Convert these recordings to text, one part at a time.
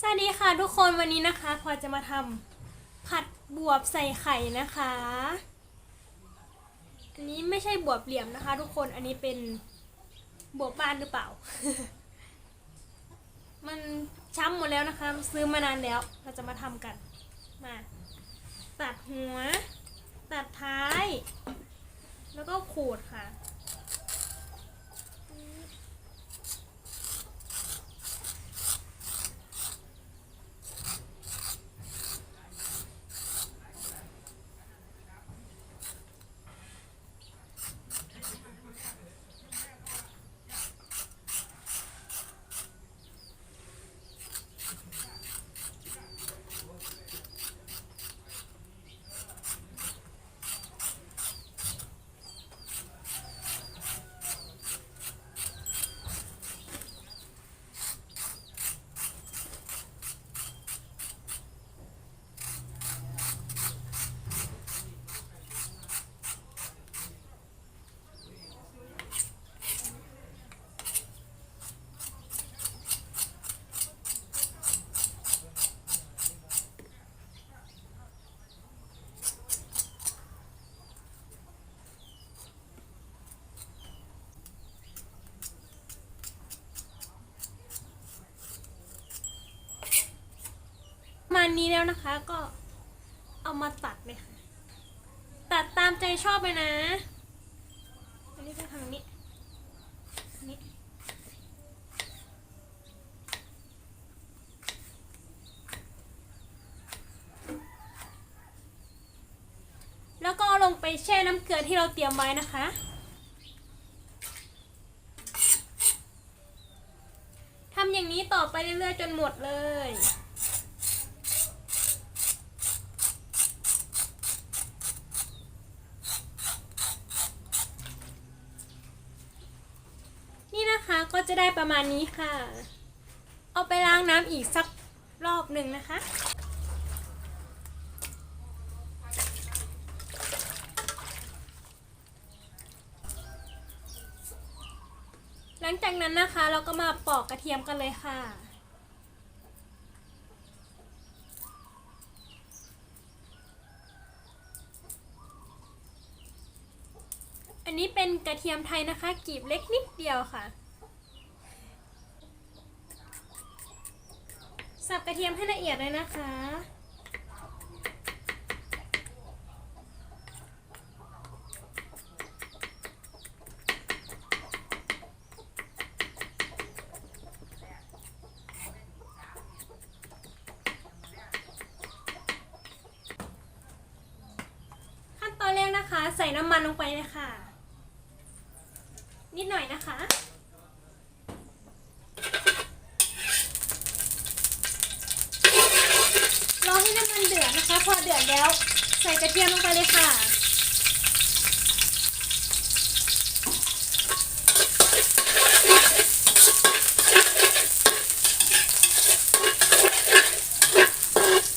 สวัสดีค่ะทุกคนวันนี้นะคะพอจะมาทำผัดบวบใส่ไข่นะคะ อันนี้ไม่ใช่บวบเหลี่ยมนะคะ ทุกคนอันนี้เป็นบวบบ้านหรือเปล่า มันช้ำหมดแล้วนะคะ ซื้อมานานแล้วเราจะมาทำกันมาตัดหัว ตัดท้าย แล้วก็ขูดค่ะ ณนี้แล้วนะคะ ก็เอามาตัดเลยค่ะ ตัดตามใจชอบเลยนะ อันนี้ก็ทำอย่างนี้นี้แล้วก็ลงไปแช่น้ำเกลือที่เราเตรียมไว้นะคะทำอย่างนี้ต่อไปเรื่อยๆจนหมดเลย นี่นะคะ ก็จะได้ประมาณนี้ค่ะ เอาไปล้างน้ำอีกสักรอบหนึ่งนะคะ หลังจากนั้นนะคะเราก็มาปอกกระเทียมกันเลยค่ะอันนี้เป็นกระเทียมไทยนะคะกรีบเล็กนิดเดียวค่ะ สับกระเทียมให้ละเอียดเลยนะคะ ขั้นตอนแรกนะคะ ใส่น้ำมันลงไปเลยค่ะ นิดหน่อยนะคะ รอให้น้ำมันเดือดนะคะ พอ เดือดแล้ว ใส่กระเทียมลงไปเลยค่ะ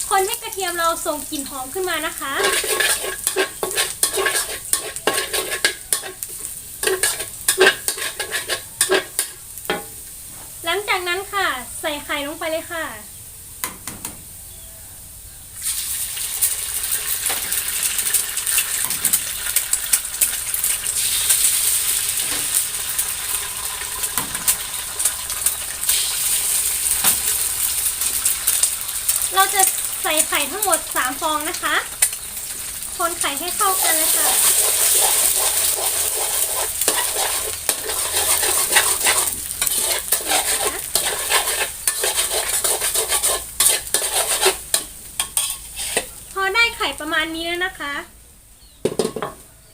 คนให้กระเทียมเราส่งกลิ่นหอมขึ้นมานะคะหลังจากนั้นค่ะ ใส่ไข่ลงไปเลยค่ะ เราจะใส่ไข่ทั้งหมด 3 ฟองนะคะ คนไข่ให้เข้ากันเลยค่ะ พอได้ไข่ประมาณนี้แล้วนะคะ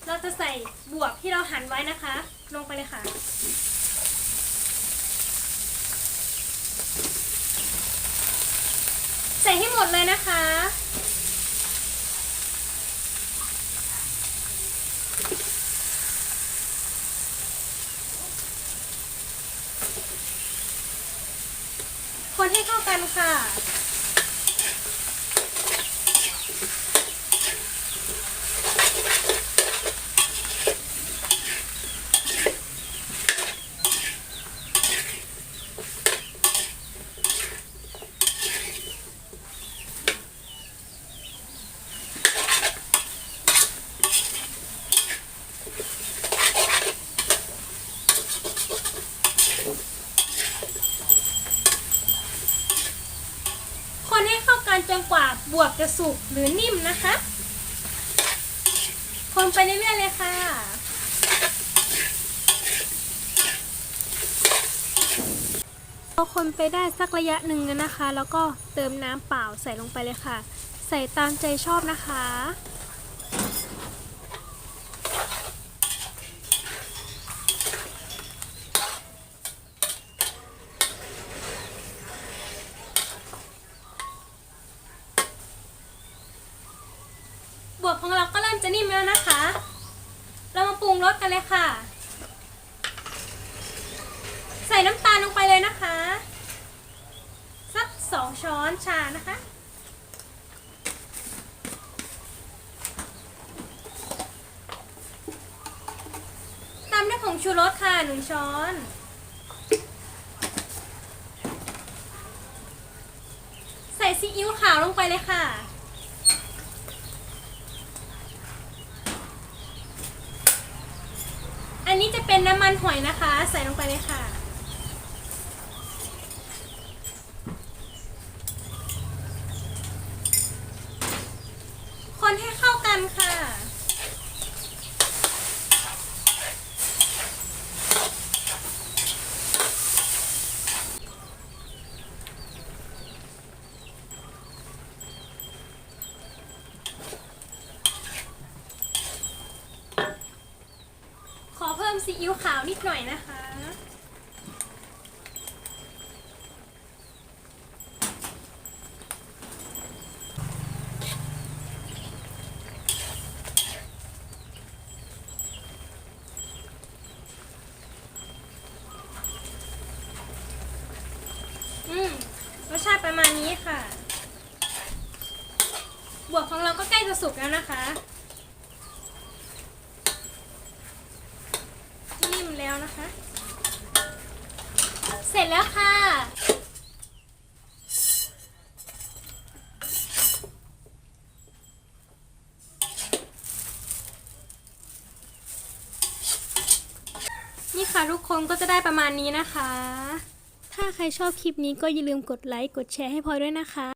เราจะใส่บวบที่เราหั่นไว้นะคะ ลงไปเลยค่ะ ใส่ให้หมดเลยนะคะ คนให้เข้ากันค่ะ พานจนกว่าบวบจะสุกหรือนิ่มนะคะ คนไปเรื่อยๆเลยค่ะ พอคนไปได้สักระยะหนึ่งนะคะ แล้วก็เติมน้ำเปล่าใส่ลงไปเลยค่ะ ใส่ตามใจชอบนะคะ บวบของเราก็เริ่มจะนิ่มแล้วนะคะ เรสกันเลยค่ะ ใส่น้ำตาลลงไปเลยนะคะ สักสองช้อนชานะคะ ตามด้วยผงชูรสค่ะหนึ่งช้อนใส่ซีอิ๊วขาวลงไปเลยค่ะ อั นี้จะเป็นน้ำมันหอยนะคะ ใส่ลงไปเลยค่ะ คนให้เข้ากันค่ะ ขอเพิ่มซีอิ๊วขาวนิดหน่อยนะคะ อืม รสชาติประมาณนี้ค่ะ บวกของเราก็ใกล้จะสุกแล้วนะคะ นิ่ม แล้วนะคะ เสร็จแล้วค่ะ นี่ค่ะทุกคนก็จะได้ประมาณนี้นะคะ ถ้าใครชอบคลิปนี้ก็อย่าลืมกดไลค์ กดแชร์ให้พลอยด้วยนะคะ